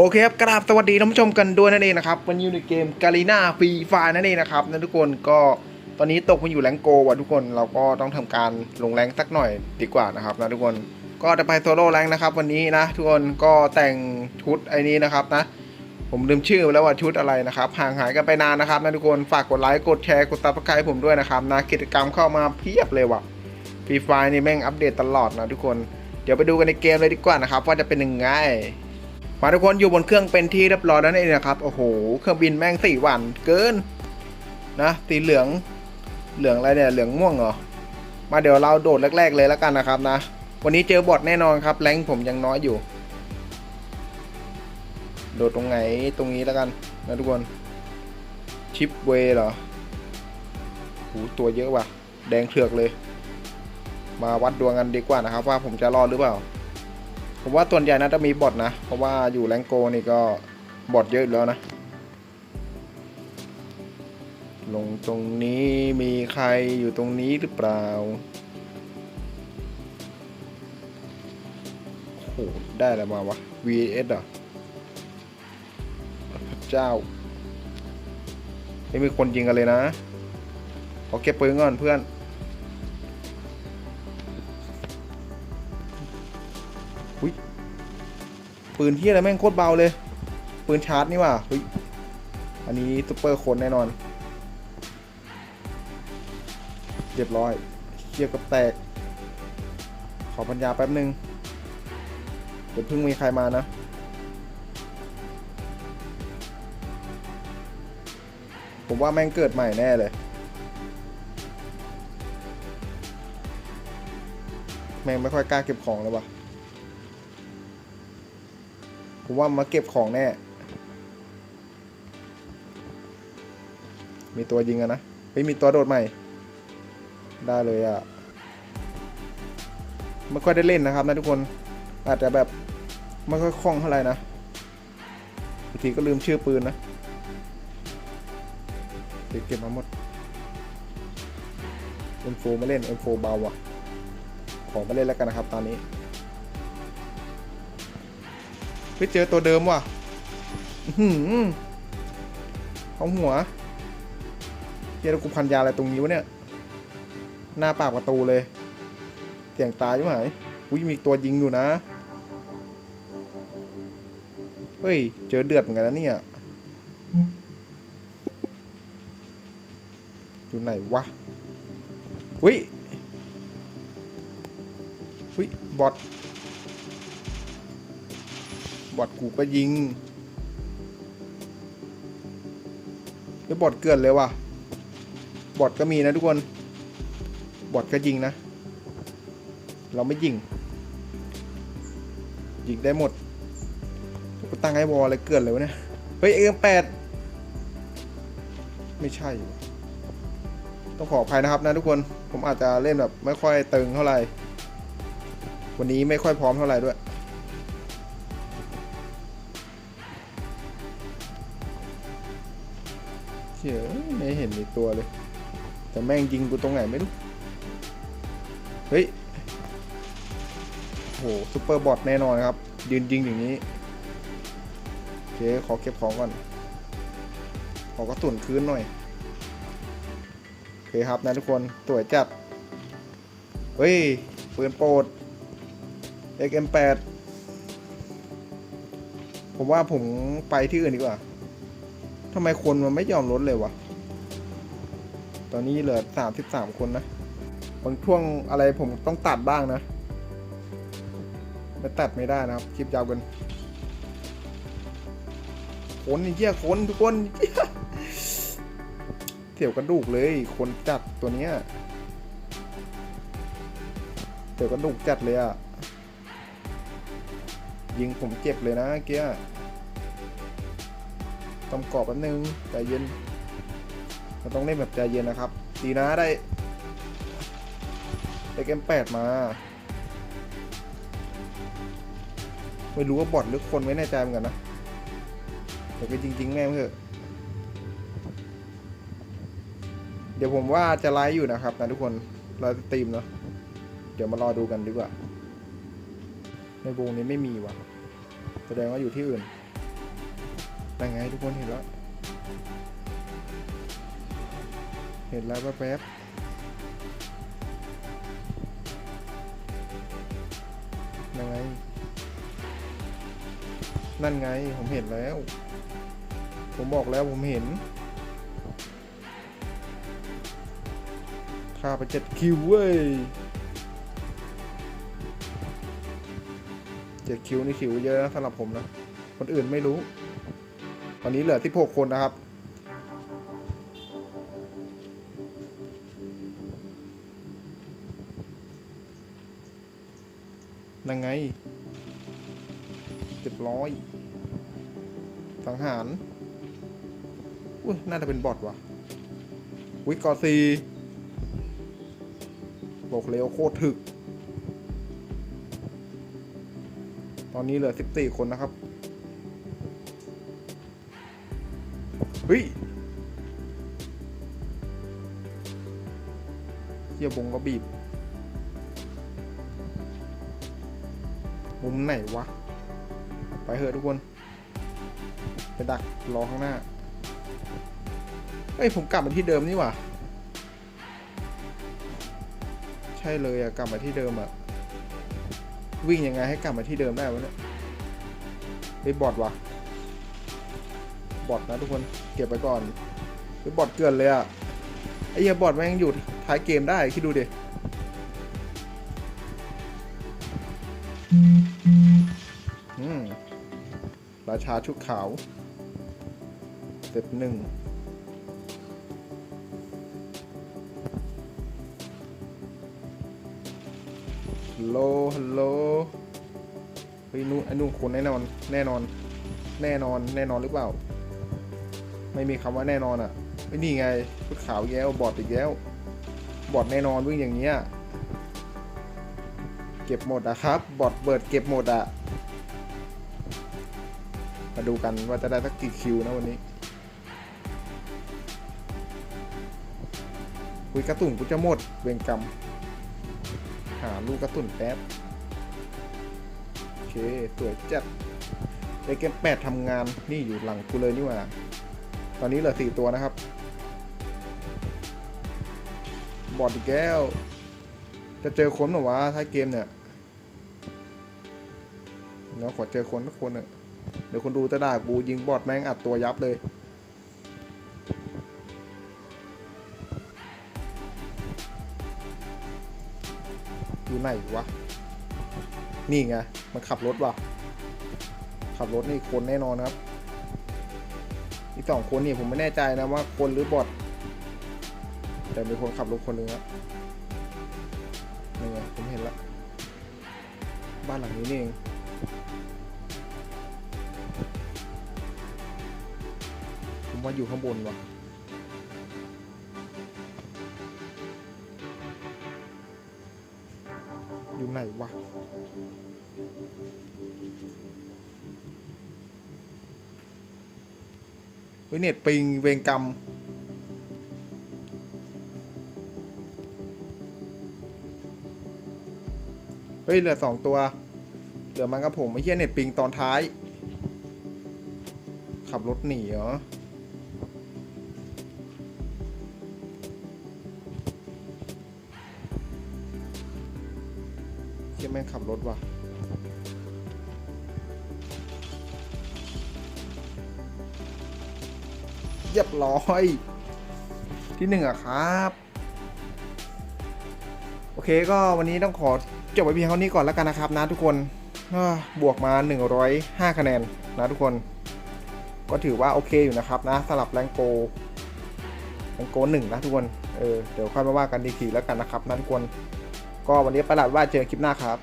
โอเคครับกราบสวัสดีท่านผู้ชมกันด้วยนั่นเองนะครับวันนี้อยู่ในเกมกาลีนาฟรีไฟนั่นเองนะครับนั่นทุกคนก็ตอนนี้ตกมาอยู่แรงโกว่ะทุกคนเราก็ต้องทำการลงแรงสักหน่อยดีกว่านะครับนะทุกคนก็จะไปโซโล่แรงนะครับ วันนี้นะทุกคนก็แต่งชุดไอ้นี้นะครับนะ ผมลืมชื่อแล้วว่าชุดอะไรนะครับห่างหายกันไปนานนะครับนะทุกคนฝากกดไลค์กดแชร์กดซับสไครต์ผมด้วยนะครับนะกิจกรรมเข้ามาเพียบเลยว่ะฟรีไฟนี่แม่งอัปเดตตลอดนะทุกคนเดี๋ยวไปดูกันในเกมเลยดีกว่านะครับว่าจะเป็นยังไง มาทุกคนอยู่บนเครื่องเป็นที่เรียบร้อยแล้วนี่นะครับโอ้โหเครื่องบินแม่งสี่วันเกินนะสีเหลืองเหลืองอะไรเนี่ยเหลืองม่วงเหรอมาเดี๋ยวเราโดดแรก ๆ เลยแล้วกันนะครับนะ วันนี้เจอบอทแน่นอนครับแรงผมยังน้อยอยู่ โดดตรงไหนตรงนี้แล้วกันนะทุกคนชิปเวเหรอโหตัวเยอะว่ะ แดงเถือกเลย มาวัดดวงกันดีกว่านะครับ ว่าผมจะรอดหรือเปล่า ผมว่าส่วนใหญ่น่าจะมีบอทนะ เพราะว่าอยู่แรงโกนี่ก็บอทเยอะแล้วนะ ลงตรงนี้มีใครอยู่ตรงนี้หรือเปล่าโอ้โหได้อะไรมาวะ VS เหรอพระเจ้าไม่มีคนยิงกันเลยนะขอเก็บปืนก่อนเพื่อน ปืนที่อะไรแม่งโคตรเบาเลย ปืนชาร์จนี่ว่ะเฮ้ยอันนี้ซุปเปอร์คนแน่นอน เรียบร้อยเชียบกับแตก ขอปัญญาแป๊บนึง เดี๋ยวเพิ่งมีใครมานะ ผมว่าแม่งเกิดใหม่แน่เลยแม่งไม่ค่อยกล้าเก็บของเลยว่ะ ผมว่ามาเก็บของแน่ มีตัวยิงอะนะเฮ้ยมีตัวโดดใหม่ ได้เลยอะไม่ค่อยได้เล่นนะครับนะทุกคน อาจจะแบบไม่ค่อยคล่องเท่าไหร่นะบางทีก็ลืมชื่อปืนนะเก็บมาหมด M4 มาเล่น M4 เบาว่ะ ของมาเล่นแล้วกันนะครับตอนนี้ ไปเจอตัวเดิมว่ะอื้อหือเอาหัวเจอกูพันยาอะไรตรงนี้วะเนี่ย หน้าปากประตูเลย เสียงตายใช่ไหมอุ้ยมีตัวยิงอยู่นะ เฮ้ย เจอเดือดเหมือนกันนะเนี่ย อยู่ไหนวะ อุ้ย อุ้ย บอท บอดกูก็ยิงแล้วบอดเกินเลยว่ะ บอดก็มีนะทุกคน บอดก็ยิงนะ เราไม่ยิง ยิงได้หมดกูตั้งให้วอลอะไรเกินเลยวะเนี่ย เฮ้ยเอ็มแปดไม่ใช่ ต้องขออภัยนะครับนะทุกคน ผมอาจจะเล่นแบบไม่ค่อยตึงเท่าไหร่ วันนี้ไม่ค่อยพร้อมเท่าไหร่ด้วย เชี่ยไม่เห็นมีตัวเลย แต่แม่งยิงกูตรงไหนไม่รู้เฮ้ยโหซูเปอร์บอทแน่นอนครับ ยืนยิงอย่างนี้โอเคขอเก็บของก่อน ขอกระสุนคืนหน่อยโอเคครับนะทุกคนสวยจัด เฮ้ยปืนโปรด XM8 ผมว่าผมไปที่อื่นดีกว่าำไมคนมันไม่ยอมลดเลยวะ ตอนนี้เหลือสามสิบสามคนนะ บางช่วงอะไรผมต้องตัดบ้างนะไม่ตัดไม่ได้นะครับ คลิปยาวเกันคนอีเหี้ยคนทุกคนเหี้ยวกระดูกเลย คนจัดตัวเนี้ยเถียวกระดูกจัดเลยอะยิงผมเจ็บเลยนะเมื่อกี้ ต้องกรอบแป๊บนึงใจเย็นเราต้องเล่นแบบใจเย็นนะครับ ดีนะได้ได้เกมแปดมา ไม่รู้ว่าบอทหรือคนไม่แน่ใจเหมือนกันนะแต่ก็จริง ๆ แม่งเถอะเดี๋ยวผมว่าจะไลฟ์อยู่นะครับนะทุกคนเราจะตีมเนาะเดี๋ยวมารอดูกันดีกว่า ในวงนี้ไม่มีว่ะ แสดงว่าอยู่ที่อื่น นั่นไงทุกคนเห็นแล้ว เห็นแล้วแป๊บๆนั่นไง นั่นไง ผมเห็นแล้ว ผมบอกแล้วผมเห็นค่าไปเจ็ดคิวเว้ยเจ็ดคิวนี่คิวเยอะนะสำหรับผมนะ คนอื่นไม่รู้ ตอนนี้เหลือที่หกคนนะครับนั่งไงเจ็ดร้อยสังหาร อุ้ย น่าจะเป็นบอทวะวิกกอซีบอกเร็วโคตรถึก ตอนนี้เหลือ 14 คนนะครับ เฮ้ยเฮียบงก็บีบ มุมไหนวะ ไปเถอะทุกคน ไปดักรอข้างหน้า เฮ้ย ผมกลับมาที่เดิมนี่หว่า ใช่เลยอะกลับมาที่เดิมอะวิ่งยังไงให้กลับมาที่เดิมได้วะเนี่ยเฮ้บอทวะ บอทนะทุกคนเก็บไปก่อนเฮ้บอทเกินเลยอะไอ้เหี้ยบอทแม่งอยู่ท้ายเกมได้คิดดูดิอืมราชาชุดขาวเสร็จหนึ่งฮัลโหลฮัลโหลเฮ้ยนู่นไอ้นู่นคนแน่นอน แน่นอน แน่นอน แน่นอนหรือเปล่า ไม่มีคำว่าแน่นอนอะไอ้นี่ไงชุดขาวแย้วบอดอีกแล้วบอดแน่นอนวิ่งอย่างเงี้ยเก็บหมดอะครับบอดเบิดเก็บหมดอะมาดูกันว่าจะได้สักกี่คิวนะวันนี้คุยกระตุ่นกูจะหมดเวรกรรมหาลูกกระตุ่นแป๊บโอเคสวยจัดไอเกมแปดทำงานนี่อยู่หลังกูเลยนี่หว่า ตอนนี้เหลือสี่ตัวนะครับ บอดอีกแก้ว จะเจอคนหรอวะท้ายเกมเนี่ยเดี๋ยวขอเจอคนทุกคนเน่ะเดี๋ยวคนดูจะด่ากูยิงบอดแม่งอัดตัวยับเลย อยู่ไหนวะ นี่ไง มันขับรถว่ะ ขับรถนี่คนแน่นอนครับ อีกสองคนนี่ผมไม่แน่ใจนะว่าคนหรือบอทแต่มีคนขับรถคนหนึ่งครับนี่ไงผมเห็นละบ้านหลังนี้นี่เองผมว่าอยู่ข้างบนว่ะอยู่ไหนวะ เฮ้ยเน็ตปิง เวงกรรม เฮ้ย เหลือสองตัว เหลือมันกับผมไอ้เหี้ยเน็ตปิงตอนท้าย ขับรถหนีเหรอเหี้ยแม่งขับรถว่ะ เรียบร้อย ที่หนึ่งอะครับ โอเคก็วันนี้ต้องขอจบไว้เพียงเท่านี้ก่อนแล้วกันนะครับนะทุกคนบวกมา 105 คะแนนนะทุกคน ก็ถือว่าโอเคอยู่นะครับนะสลับแรงโกแรงโกหนึ่งนะทุกคน เออเดี๋ยวค่อยมาว่ากันดีทีแล้วกันนะครับนะทุกคน ก็วันนี้ประหลาดว่าเจอคลิปหน้าครับ